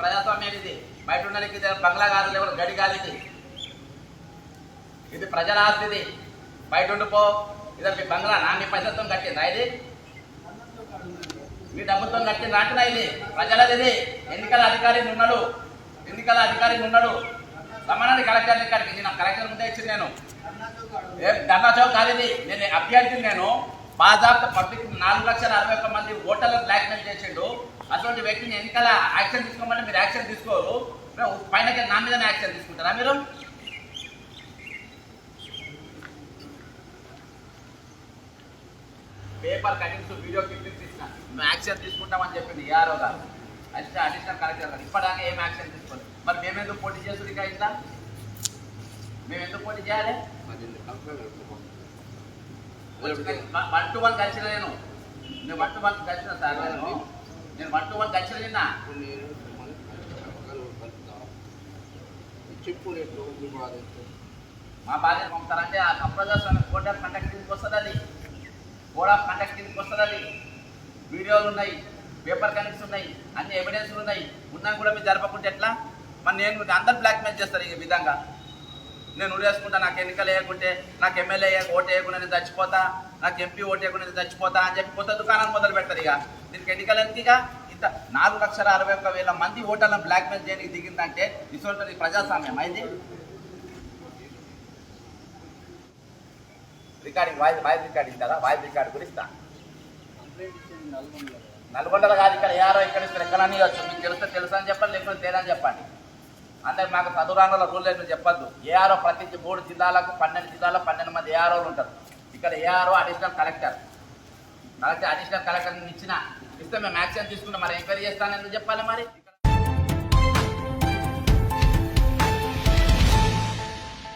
ప్రజాస్వామ్యం ఇది బయట ఉండడానికి బంగ్లా కాదు లేవు గడి కాదు ఇది ఇది ప్రజల ఆస్తి ఇది బయట ఉండిపో ఇది బంగ్లా నా మీ పైసలతో కట్టిందా ఇది? మీ డబ్బుతో కట్టింది అంటున్నా ఇది? ప్రజలది ఇది. ఎన్నికల అధికారి ఉన్నాడు ఎన్నికల అధికారి ఉన్నాడు రమ్మనండి కలెక్టర్ ఇక్కడికి నేను కలెక్టర్ ముందే ఇచ్చింది నేను. ధర్నా చౌక్ కాదు ఇది. నేను అభ్యర్థిని నేను. బాజాబ్త పబ్లిక్ నాలుగు లక్షల అరవై ఒక్క మంది ఓటర్లను బ్లాక్మెయిల్ చేసిండు. అటువంటి వ్యక్తిని ఎన్నికల యాక్షన్ తీసుకోమంటే మీరు యాక్షన్ తీసుకోరు. పైన నా మీద యాక్షన్ తీసుకుంటారా మీరు? పేపర్ కటింగ్స్ వీడియో క్లిప్పింగ్స్ ఇచ్చిన మేము యాక్షన్ తీసుకుంటామని చెప్పింది ఏఆర్ఓ గారు. అడిషనల్ అడిషనల్ కలెక్టర్ గారు. ఇప్పటిదాకా ఏం యాక్షన్ తీసుకోలేదు. మరి మేమెందుకు పోటీ చేస్తుంది ఇంకా ఇంత మేము ఎందుకు పోటీ చేయాలి? వన్ టు వన్ కలిసిన నేను నేను వన్ టు వన్ కలిసిన సార్ నేను నేను వన్ టు వన్ కలిసిన నిన్న చెప్పు మా బాధ్యత పంపుతారంటే ఆ సంప్రదాయ కోడ్ ఆఫ్ కండక్ట్ కిందకి వస్తుంది అది కోడ్ ఆఫ్ కండక్ట్ కిందకి వస్తుంది అది వీడియోలు ఉన్నాయి పేపర్ కనెక్ట్స్ ఉన్నాయి అన్ని ఎవిడెన్స్లు ఉన్నాయి. ఉన్నా కూడా మీరు జరపకుంటే ఎట్లా? మరి నేను అందరు బ్లాక్మెయిల్ చేస్తారు ఈ విధంగా. నేను ఉరేసుకుంటా నాకు ఎన్నికలు వేయకుంటే నాకు ఎమ్మెల్యే ఓటు వేయకుండా నేను చచ్చిపోతా నాకు ఎంపీ ఓటు వేయకుండా నేను చచ్చిపోతా అని చెప్పి కొత్త దుకాణాలు మొదలు పెడతారు ఇక. దీనికి ఎన్నికలు ఎందుకు ఇంత నాలుగు లక్షల అరవై ఒక్క వేల మంది ఓటర్లను బ్లాక్మెయిల్ చేయడానికి దిగిందంటే ఇటువంటి ప్రజాస్వామ్యం అయింది. రికార్డింగ్ వాయిస్ వాయిస్ రికార్డింగ్ కదా వాయిస్ రికార్డ్ గురించి ఇస్తా. కంప్లైంట్ ఇచ్చింది నల్గొండలో నల్గొండలో కాదు ఇక్కడ ఇక్కడ ఇస్తారు ఎక్కడని ఇవ్వచ్చు. మీకు తెలిస్తే తెలుసా అని చెప్పండి లేకపోతే అని చెప్పండి. అందరికి మాకు చదువురాంగంలో రూల్ లేదు చెప్పొద్దు. ఏఆర్ఓ ప్రతి మూడు జిల్లాలకు పన్నెండు జిల్లాలో పన్నెండు మంది ఏఆర్ఓలు ఉంటారు. ఇక్కడ ARO additional collector collector additional collector ఇచ్చిన ఇస్తే మేము యాక్షన్ తీసుకుంటే. మరి ఎంక్వైరీ చేస్తానని ఎందుకు చెప్పాలి మరి?